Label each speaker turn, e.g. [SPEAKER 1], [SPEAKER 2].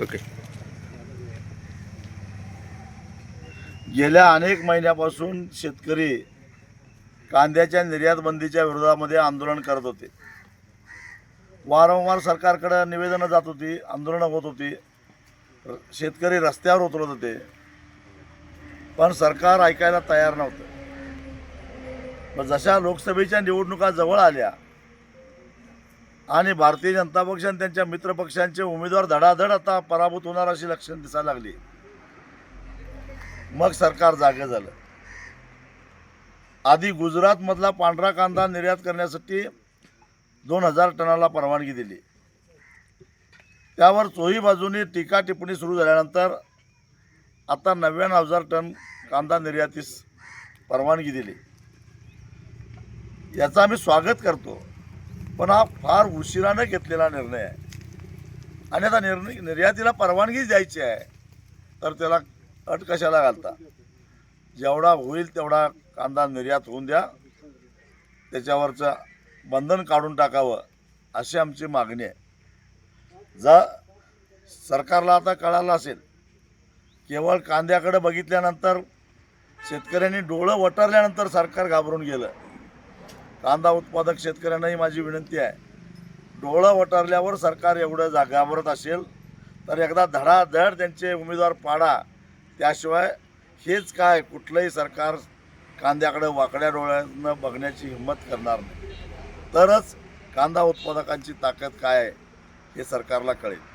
[SPEAKER 1] Okay
[SPEAKER 2] गेल्या अनेक महिन्यापासून शेतकरी कांद्याच्या निर्यात बंदीच्या विरोधामध्ये आंदोलन करत होते. वारंवार सरकारकडे निवेदनं जात होती आंदोलनं होत होती. शेतकरी रस्त्यावर उतरत होते. पण सरकार ऐकायला तयार नव्हतं. मग जशा लोकसभेच्या निवडणुका जवळ आल्या आणि भारतीय जनता पक्ष आणि त्यांच्या मित्रपक्षांचे उमेदवार धडाधड आता पराभूत होणार अशी लक्षणं दिसायला लागली. मग सरकार जागे झालं. आधी गुजरातमधला पांढरा कांदा निर्यात करण्यासाठी दोन हजार टनाला परवानगी दिली. त्यावर चोही बाजूनी टीका टिप्पणी सुरू झाल्यानंतर आता नव्याण्णव हजार टन कांदा निर्यातीस परवानगी दिली. याचं आम्ही स्वागत करतो. पण हा फार उशिरानं घेतलेला निर्णय आहे. आणि आता निर्णय निर्यातीला परवानगी द्यायची आहे तर त्याला अट कशाला घालता? जेवढा होईल तेवढा कांदा निर्यात होऊन द्या. त्याच्यावरचं बंधन काढून टाकावं अशी आमची मागणी आहे. जर सरकारला आता कळालं असेल केवळ कांद्याकडे बघितल्यानंतर शेतकऱ्यांनी डोळं वटरल्यानंतर सरकार घाबरून गेलं. कांदा उत्पादक शेतकऱ्यांनाही माझी विनंती आहे. डोळं वटारल्यावर सरकार एवढं जा घाबरत असेल तर एकदा धडाधड त्यांचे उमेदवार पाडा. त्याशिवाय हेच काय कुठलंही सरकार कांद्याकडे वाकड्या डोळ्यानं बघण्याची हिंमत करणार नाही. तरच कांदा उत्पादकांची ताकद काय आहे हे सरकारला कळेल.